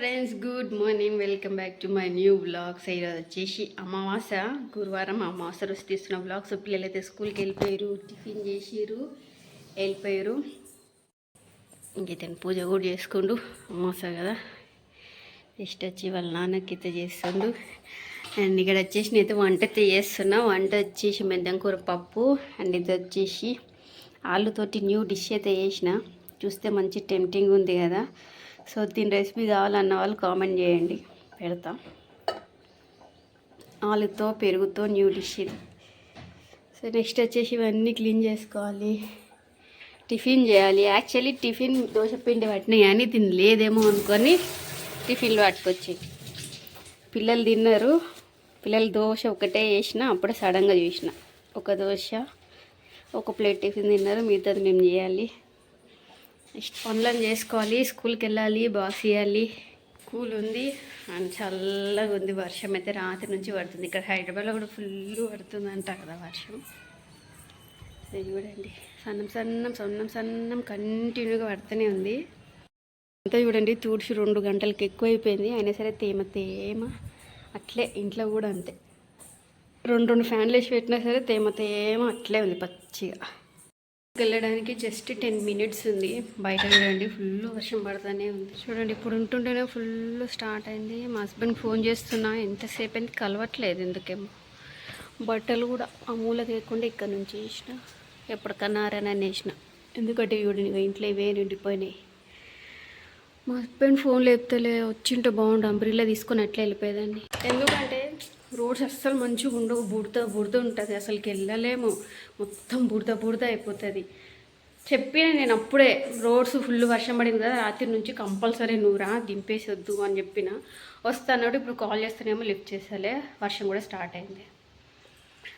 Friends good morning. Welcome back to my new vlogs ఈరోజు వచ్చేసి అమావాస్య గురువారం అమావాస రోజు తీస్తున్న బ్లాగ్స్ పిల్లలు అయితే స్కూల్కి వెళ్ళిపోయారు టిఫిన్ చేసిరు వెళ్ళిపోయారు. ఇంకైతే పూజ కూడా చేసుకుండు. అమావాస్య కదా. నెక్స్ట్ వచ్చి వాళ్ళ నాన్నకి అయితే చేస్తుండు. అండ్ ఇక్కడ వచ్చేసి నేనైతే వంట అయితే చేస్తున్నా. వంట వచ్చేసి మెద్దం కూర పప్పు అండ్ ఇది వచ్చేసి ఆలుతోటి న్యూ డిష్ అయితే చేసిన. చూస్తే మంచి టెంప్టింగ్ ఉంది కదా. సో దీని రెసిపీ కావాలన్న వాళ్ళు కామెంట్ చేయండి. పెడతా. ఆలుతో పెరుగుతో న్యూ డిష్ ఇది. సో నెక్స్ట్ వచ్చేసి ఇవన్నీ క్లీన్ చేసుకోవాలి. టిఫిన్ చేయాలి. యాక్చువల్లీ టిఫిన్ దోశ పిండి పట్టినాయి కానీ దీన్ని లేదేమో అనుకొని టిఫిన్లు పట్టుకొచ్చి. పిల్లలు తిన్నారు. పిల్లలు దోశ ఒకటే వేసిన అప్పుడే సడన్గా చూసిన. ఒక దోశ ఒక ప్లేట్ టిఫిన్ తిన్నారు. మిగతాది మేము చేయాలి. నెక్స్ట్ పనులను చేసుకోవాలి స్కూల్కి వెళ్ళాలి బాక్స్ ఇవ్వాలి కూల్ ఉంది. అండ్ చల్లగా ఉంది. వర్షం అయితే రాత్రి నుంచి పడుతుంది. ఇక్కడ హైదరాబాద్లో కూడా ఫుల్ పడుతుందంట కదా వర్షం. ఇది చూడండి. సన్నం సన్నం సన్నం సన్నం కంటిన్యూగా పడుతూనే ఉంది. అంతా చూడండి. తూడ్చి రెండు గంటలకి ఎక్కువైపోయింది. అయినా సరే తేమ తేమ. అట్లే ఇంట్లో కూడా అంతే. రెండు రెండు ఫ్యాన్లు వేసి పెట్టినా సరే తేమ తేమ అట్లే ఉంది పచ్చిగా. వెళ్ళడానికి జస్ట్ టెన్ మినిట్స్ ఉంది. బయట చూడండి ఫుల్ వర్షం పడుతూనే ఉంది. చూడండి ఇప్పుడు ఉంటుంటేనే ఫుల్ స్టార్ట్ అయింది. మా హస్బెండ్ ఫోన్ చేస్తున్నా ఎంతసేపు అయింది కలవట్లేదు ఎందుకేమో. బట్టలు కూడా ఆ మూల లేకుండా ఇక్కడ నుంచి వేసిన ఎప్పటికన్నా ఆరనని వేసిన ఎందుకంటే వీడిని ఇంట్లో ఇవే నిండిపోయినాయి. మా హస్బెండ్ ఫోన్ లేపుతలే వచ్చింటే బాగుండు అంబ్రిల్లా తీసుకొని అట్లా వెళ్ళిపోయేదాన్ని. ఎందుకంటే రోడ్స్ అస్సలు మంచిగా ఉండవు బుడత బుడత ఉంటుంది అసలుకి వెళ్ళలేము. మొత్తం బుడత బుడత అయిపోతుంది. చెప్పిన నేను అప్పుడే రోడ్స్ ఫుల్ వర్షం పడింది కదా రాత్రి నుంచి కంపల్సరీ నువ్వు రా అని చెప్పిన. వస్తాను ఇప్పుడు కాల్ చేస్తేనేమో లిఫ్ట్ చేసాలే వర్షం కూడా స్టార్ట్ అయింది.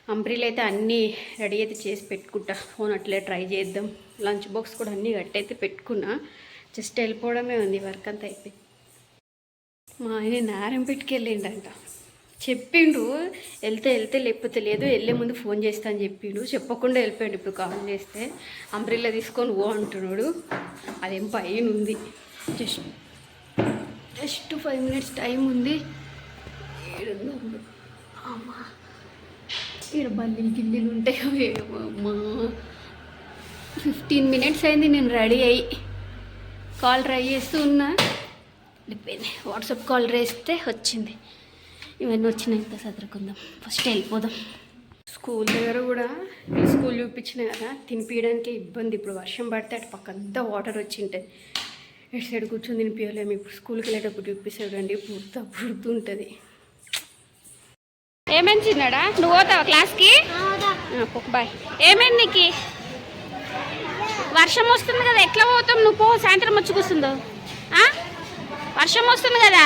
అంబ్రీలు అయితే అన్నీ రెడీ అయితే చేసి పెట్టుకుంటా. ఫోన్ అట్లే ట్రై చేద్దాం. లంచ్ బాక్స్ కూడా అన్నీ కట్టయితే పెట్టుకున్నా. జస్ట్ వెళ్ళిపోవడమే ఉంది వర్క్ అంతా అయిపోయింది. మా ఆయన నారం పెట్టుకెళ్ళిండంట చెప్పిండు వెళ్తే వెళ్తే లేకపోతే లేదు వెళ్ళే ముందు ఫోన్ చేస్తా అని చెప్పిండు. చెప్పకుండా వెళ్ళిపోయాడు ఇప్పుడు కాల్ చేస్తే. అంబ్రిల్లా తీసుకొని ఓ అంటున్నాడు. అదేం పైన ఉంది. Just just five minutes time ఉంది. అమ్మా ఇక్కడ బల్లీలు గిల్లీలు ఉంటాయి అమ్మా. ఫిఫ్టీన్ మినిట్స్ అయింది నేను రెడీ అయ్యి. కాల్ ట్రై చేస్తూ ఉన్నా. వెళ్ళిపోయింది. వాట్సాప్ కాల్ చేస్తే వచ్చింది. ఇవన్నీ వచ్చినాక చదువుకుందాం. ఫస్ట్ వెళ్ళిపోదాం. స్కూల్ దగ్గర కూడా స్కూల్ చూపించిన కదా. తినిపించడానికి ఇబ్బంది. ఇప్పుడు వర్షం పడితే అటు పక్క అంతా వాటర్ వచ్చి ఉంటుంది ఇటు సైడ్ కూర్చొని తినిపించలేము ఇప్పుడు స్కూల్కి వెళ్ళేటప్పుడు చూపిస్తాడు అండి పుడుతూ పుడుతుంటుంది ఏమేమి చిన్నాడా నువ్వు పోతావా క్లాస్కి? బాయ్. ఏమైంది నీకు? వర్షం వస్తుంది కదా ఎట్లా పోతాం? నువ్వు పో సాయంత్రం వచ్చి కూర్చుందో ఆ? వర్షం వస్తుంది కదా.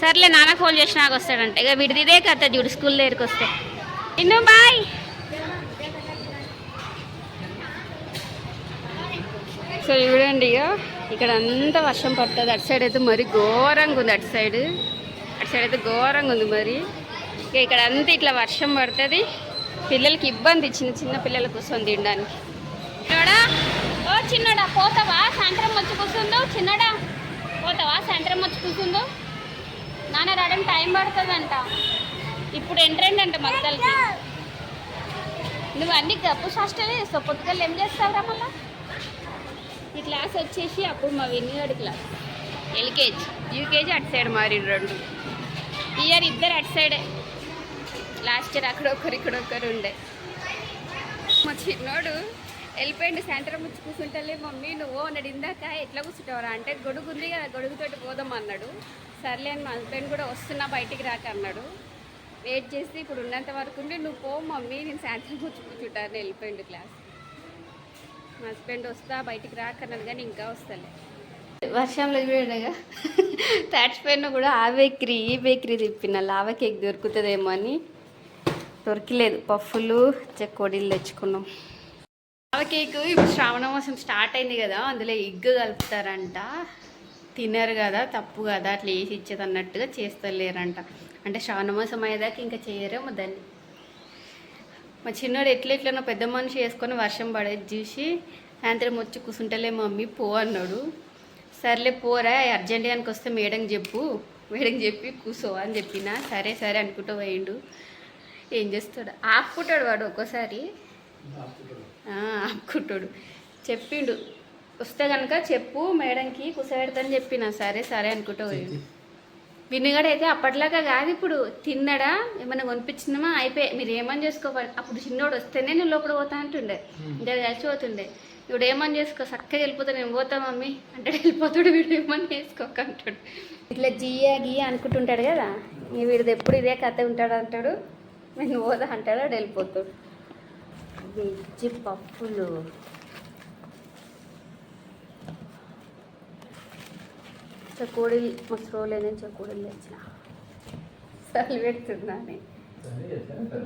సర్లే నాన్న ఫోన్ చేసి నాకు వస్తాడంట. ఇక విడిదిదే కథ చూడు స్కూల్ దగ్గరికి వస్తే. ఇన్ను బాయ్. సో చూడండి ఇక. ఇక్కడ అంతా వర్షం పడుతుంది. అటు సైడ్ అయితే మరి ఘోరంగా ఉంది అటు సైడ్ అటు సైడ్ అయితే ఘోరంగా ఉంది మరి. ఇక ఇక్కడ అంతా ఇట్లా వర్షం పడుతుంది. పిల్లలకి ఇబ్బంది చిన్న చిన్న పిల్లల కూర్చొని తినడానికి. చిన్నోడా? ఓ చిన్నడా పోతావా? సాయంత్రం వచ్చి కూర్చుందో. చిన్నడా? పోతావా? సాయంత్రం వచ్చి కూర్చుందో. నాన్న రావడానికి టైం పడుతుందంట. ఇప్పుడు ఎంట్రెండ్ అంట మగ్గలకి. నువ్వు అన్ని గప్పు శాస్త్రాలే చేస్తావు. పొద్దుగల ఏం చేస్తావురా మళ్ళా? ఈ క్లాస్ వచ్చేసి అప్పుడు మా వినిగాడు క్లాస్. ఎల్కేజీ. యూకేజీ అటు సైడ్ మారి రెండు. ఇయర్ ఇద్దరు అటు సైడే. లాస్ట్ ఇయర్ అక్కడ ఒకరు ఇక్కడ ఒకరు ఉండే. మా చిన్నోడు వెళ్ళిపోయింది సాయంత్రం వచ్చి కూర్చుంటలే మమ్మీ నువ్వు అన్నాడు ఇందాక ఎట్లా కూర్చుంటావరా? అంటే గొడుగు ఉంది కదా గొడుగుతోటి పోదాం అన్నాడు. సర్లే అని మా హస్బెండ్ కూడా వస్తున్నా బయటికి రాక అన్నాడు. వెయిట్ చేసి ఇప్పుడు ఉన్నంత వరకు ఉండి నువ్వు పో మమ్మీ నేను సాయంత్రం వచ్చి కూర్చుంటాను వెళ్ళిపోయిండు క్లాస్. మా హస్బెండ్ వస్తా బయటికి రాక అన్నాడు కానీ ఇంకా వస్తలే. వర్షంలో చూడగా తడిచిపోయినా కూడా ఆ బేకరీ ఈ బేకరీ తిప్పిన లావా కేక్ దొరుకుతుందేమో అని దొరికలేదు. పఫ్ఫులు చెక్కోడీలు తెచ్చుకున్నాం. లావా కేక్ ఇప్పుడు శ్రావణ మాసం స్టార్ట్ అయింది కదా అందులో ఎగ్ కలుపుతారంట. తినరు కదా తప్పు కదా అట్లా వేసి ఇచ్చేది అన్నట్టుగా చేస్తలేరంట. అంటే శ్రావణ మాసం అయ్యేదాకా ఇంకా చేయరేమో దాన్ని. మా చిన్నోడు ఎట్లా ఎట్లనో పెద్ద మనిషి వేసుకొని వర్షం పడేది చూసి సాయంత్రం వచ్చి కూర్చుంటలే మమ్మీ పో అన్నాడు. సర్లే పోరా అర్జెంటుగానికి వస్తే మేడం చెప్పు మేడం చెప్పి కూసో అని చెప్పిన సరే సరే అనుకుంటూ పోయిండు. ఏం చేస్తాడు? ఆపుకుంటాడు వాడు ఒక్కోసారి. ఆపుకుంటాడు. చెప్పిండు. వస్తే కనుక చెప్పు మేడంకి కూసబెడతాని చెప్పిన. సరే సరే అనుకుంటూ వినుగడ అయితే అప్పట్లాగా కాదు ఇప్పుడు. తిన్నడా? ఏమైనా కొనిపించినామా అయిపోయి మీరు ఏమని చేసుకోవాలి? అప్పుడు చిన్నోడు వస్తేనే నేను లోపల పోతా అంటుండే. ఇంకా కలిసిపోతుండే ఇప్పుడు ఏమని చేసుకో? చక్కగా వెళ్ళిపోతా నేను పోతా మమ్మీ. అంటే వెళ్ళిపోతాడు వీడు ఏమని చేసుకోక అంటాడు. ఇట్లా జియా గియా అనుకుంటుంటాడు కదా. వీడిది ఎప్పుడు ఇదే కథ ఉంటాడు అంటాడు. నేను పోదా అంటాడు వాడు వెళ్ళిపోతాడు. వెజ్ పప్పులు. చకోడి మసరోలేదని చకోడీలు తెచ్చిన. సర్లు పెడుతుందని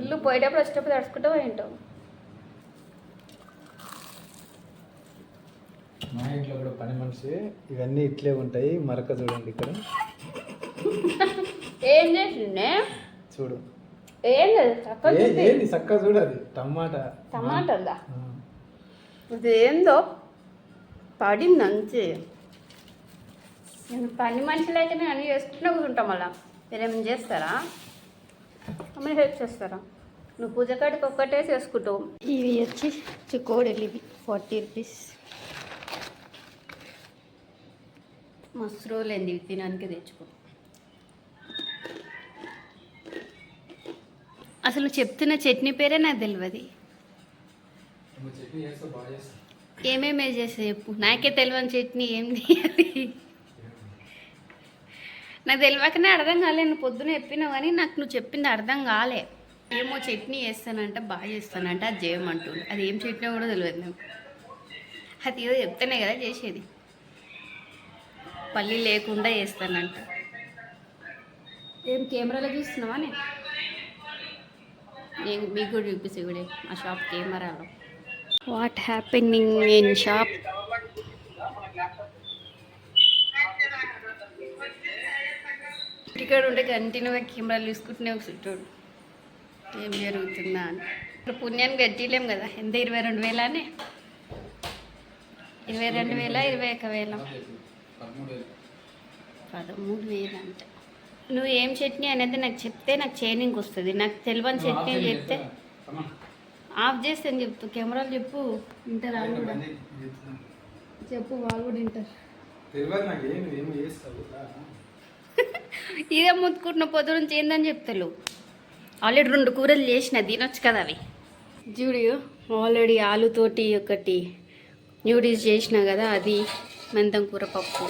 ఇల్లు పోయేటప్పుడు వచ్చేటప్పుడు తడుచుకుంటూ పోయింటాం. మా ఇంట్లో కూడా పని మనిషి ఇవన్నీ ఇట్లే ఉంటాయి మరక చూడండి ఇక్కడ. ఏం చేసిండే? చూడు. ఏం లేదు. ఏంది? చక్కగా చూడాలి టమాటా. టమాటాలా ఆ. ఇదేందో? పడింది అంతే నేను పని మనుషులైతే నేను అన్ని చేసుకుంటూ కూర్చుంటాం మళ్ళా. మీరేమైనా చేస్తారా? అమ్మ హెల్ప్ చేస్తారా? నువ్వు పూజ కాడికి ఒక్కటే చేసుకుంటావు. ఇవి వచ్చి చికోడీలు ఇవి. Forty rupees. మస్తు రోజులైంది ఇవి తినడానికి తెచ్చుకో. అసలు చెప్తున్న చట్నీ పేరే నాకు తెలియదు ఏమేమి చేసే చెప్పు. నాకే తెలియని చట్నీ ఏం తీయాలి నాకు తెలియకనే అర్థం కాలే నువ్వు పొద్దున చెప్పినావు కానీ నాకు నువ్వు చెప్పింది అర్థం కాలే. ఏమో చట్నీ చేస్తానంటే బాగా చేస్తానంటే అది చేయమంటుండు. అది ఏం చట్నీ కూడా తెలియదు నాకు. అది ఏదో చెప్తేనే కదా చేసేది. పల్లి లేకుండా చేస్తానంట. ఏం కెమెరాలో చూస్తున్నావా నేను? నేను మీకు కూడా చూపిస్తే కూడా ఆ షాప్ కెమెరాలో వాట్ హ్యాపెనింగ్ ఇన్ షాప్ ఇక్కడ ఉంటే కంటిన్యూగా కెమెరాలు చూసుకుంటూనే కూర్చుంటాడు ఏం జరుగుతుందా అని. ఇప్పుడు పుణ్యాన్ని గట్టిలేం కదా ఎంత ఇరవై రెండు వేలానే? ఇరవై రెండు వేల ఇరవై ఒక వేల? పదమూడు వేలు. అంటే నువ్వు ఏం చట్నీ అనేది నాకు చెప్తే నాకు చైనింగ్ వస్తుంది. నాకు తెలియని చట్నీ చెప్తే ఆఫ్ చేస్తే అని చెప్తూ? కెమెరాలు చెప్పు వింటారా? అని కూడా. చెప్పు వాళ్ళు కూడా వింటారు. ఇదే ముత్తుకుంటున్న పొద్దు నుంచి ఏందని చెప్తారు ఆల్రెడీ రెండు కూరలు చేసిన తినొచ్చు కదా అవి. చూడు ఆల్రెడీ ఆలుతోటి ఒకటి న్యూడిల్స్ చేసిన కదా అది మెంతం కూర పప్పు.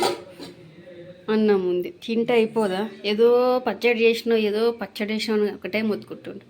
అన్నం ఉంది. తింటే అయిపోదా? ఏదో పచ్చడి చేసినావు ఏదో పచ్చడి చేసినా ఒకటే ముత్తుకుంటుండు.